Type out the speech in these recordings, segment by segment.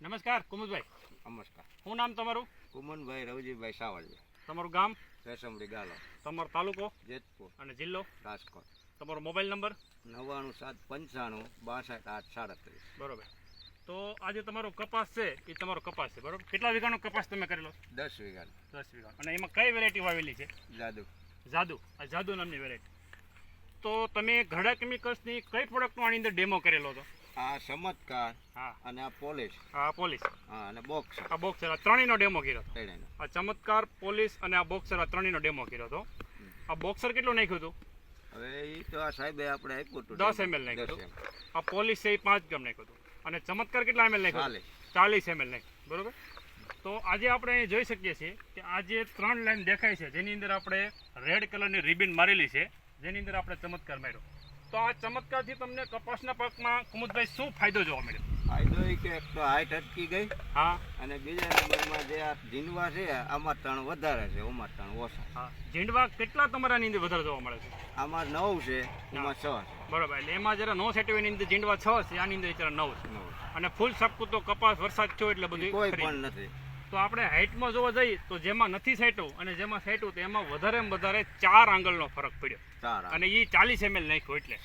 નમસ્કાર કુમુદભાઈ. નમસ્કાર. શું નામ તમારું? કુમનભાઈ રવજીભાઈ સાવલિયા તમારું ગામ? રેશમડી ગાલો. તમારો તાલુકો? જેતપુર. અને જિલ્લો? રાજકોટ. તમારો મોબાઈલ નંબર? નવ્વાણું સાત પંચાણું બાસઠ આઠ સાડત્રીસ. બરોબર. તો આજે તમારો કપાસ છે એ તમારો કપાસ છે બરોબર? કેટલા વીઘાનો કપાસ તમે કરેલો? દસ વીઘા દસ વીઘા અને એમાં કઈ વેરાયટી વાવેલી છે? જાદુ. જાદુ. આ જાદુ નામની વેરાયટી તો તમે ઘડા કેમિકલ્સની કઈ પ્રોડક્ટનો આની અંદર ડેમો કરેલો હતો? આ ચમત્કાર હા. અને આ પોલીસ હા પોલીસ હા અને બોક્સ આ બોક્સર આ ત્રણેયનો ડેમો કર્યો ત્રણેયનો. આ ચમત્કાર પોલીસ અને આ બોક્સર આ ત્રણેયનો ડેમો કર્યો હતો. આ બોક્સર કેટલું નાખ્યું હતું? હવે એ તો આ સાહેબે આપણે આપ્યું હતું દસ એમએલ નાખ્યું હતું. આ પોલીસ છે એ પાંચ ગ્રામ નાખ્યું હતું. અને ચમત્કાર કેટલા એમએલ નાખ્યું ચાલીસ. ચાલીસ એમએલ નાખ્યું. બરોબર? તો આજે આપણે અહીં જોઈ શકીએ છીએ કે આ જે ત્રણ લાઈન દેખાય છે જેની અંદર આપણે રેડ કલરની રિબિન મારેલી છે. જેની અંદર આપણે ચમત્કાર માર્યો. તો આ ચમત્કારથી તમને કપાસના પાકમાં કુમુદભાઈ શું ફાયદો જોવા મળ્યો? ફાયદો એ કે એક તો હાઈટ અટકી ગઈ હા. અને બીજા નંબરમાં જે આ ઝીંડવા છે આમાં ત્રણ વધારે છે ઓમાં ત્રણ ઓછા. હા. ઝીંડવા કેટલા તમારાની અંદર વધારે જોવા મળે છે? આમાં નવ છે એમાં છ બરોબર એટલે એમાં જરા નો સેટિવની અંદર ઝીંડવા છ છે આની અંદર જરા નવ છે. અને ફૂલ સપકું તો કપાસ વરસાદ થયો એટલે બધું કોઈ પણ નથી. તો આપણે હાઇટમાં જોવા જઈએ તો જેમાં નથી સેટવું અને જેમાં સેટવું તો એમાં વધારેમાં વધારે ચાર આંગળનો ફરક પડ્યો. અને એ ચાલીસ એમએલ નાખ્યો એટલે.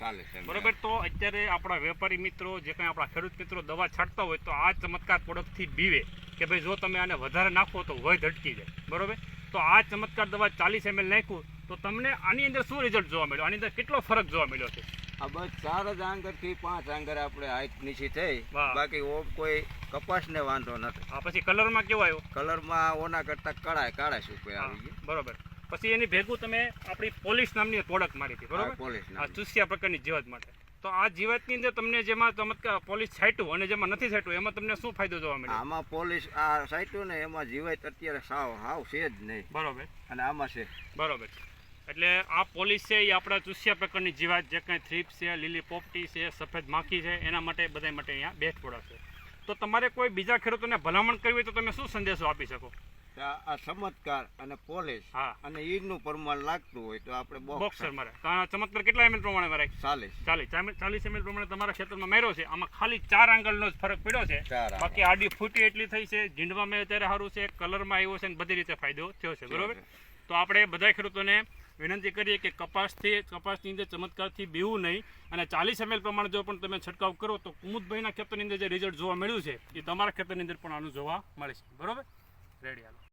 બરોબર? તો અત્યારે આપણા વેપારી મિત્રો જે કંઈ આપણા ખેડૂત મિત્રો દવા છાંટતા હોય તો આ ચમત્કાર પ્રોડક્ટથી બીવે કે ભાઈ જો તમે આને વધારે નાખો તો વય ધટકી જાય. બરોબર? તો આ ચમત્કાર દવા ચાલીસ એમએલ નાખ્યું તો તમને આની અંદર શું રિઝલ્ટ જોવા મળ્યો? આની અંદર કેટલો ફરક જોવા મળ્યો છે? આ બસ ચાર જ આંગરથી પાંચ આંગર આપણે હાઈટ નીચી થઈ. બાકી ઓ કોઈ કપાસને વાંધો નથી. આ પછી કલરમાં કેવો આવ્યો? કલરમાં ઓના કરતા કળાય કાળા સુપે આવી ગયો. બરોબર. પછી એની ભેગું તમે આપણી પોલીસ નામની પ્રોડક્ટ મારી હતી બરોબર? પોલીસ આ ચૂસ્યા પ્રકારની જીવાત માટે. તો આ જીવાતની અંદર તમને જેમાં ચમત્કાર પોલીસ છાંટ્યું અને જેમાં નથી છાંટ્યું એમાં તમને શું ફાયદો જોવા મળ્યો? આમાં પોલીસ આ સાઈટું ને એમાં જીવાય અત્યારે સાવ હાવ છે જ નહીં. બરોબર. અને આમાં છે. બરોબર. એટલે આ પોલીસ છે એ આપણા ચૂસ્યા પ્રકારની જીવાત જે કાંઈ થ્રીપ છે લીલી પોપટી છે સફેદ માખી છે એના માટે બધા માટે અહીંયા બેસ્ટ પ્રોડક્ટ છે. તો તમારે કોઈ બીજા ખેડૂતોને ભલામણ કરવી હોય તો તમે શું સંદેશો આપી શકો? આ ચમત્કાર અને પોલીસ હા. અને ઈડનું પ્રમાણ લાગતું હોય તો આપણે બોક્સ બોક્સર મારે. ચમત્કાર કેટલા એમએલ પ્રમાણે મારે? ચાલીસ. ચાલીસ. ચાલીસ એમએલ પ્રમાણે તમારા ખેતરમાં મેળો છે. આમાં ખાલી ચાર આંગળનો જ ફરક પડ્યો છે. બાકી આડી ફૂટી એટલી થઈ છે. ઝીંડવામાં અત્યારે સારું છે. કલરમાં આવ્યો છે અને બધી રીતે ફાયદો થયો છે. બરોબર? તો આપણે બધા ખેડૂતોને વિનંતી કરીએ કે કપાસથી કપાસની અંદર ચમત્કારથી બીવું નહીં. અને ચાલીસ એમએલ પ્રમાણે જો પણ તમે છંટકાવ કરો તો કુમુદભાઈના ખેતરની અંદર જે રિઝલ્ટ જોવા મળ્યું છે, એ તમારા ખેતરની અંદર પણ આનું જોવા મળે છે. બરોબર? Ready hello.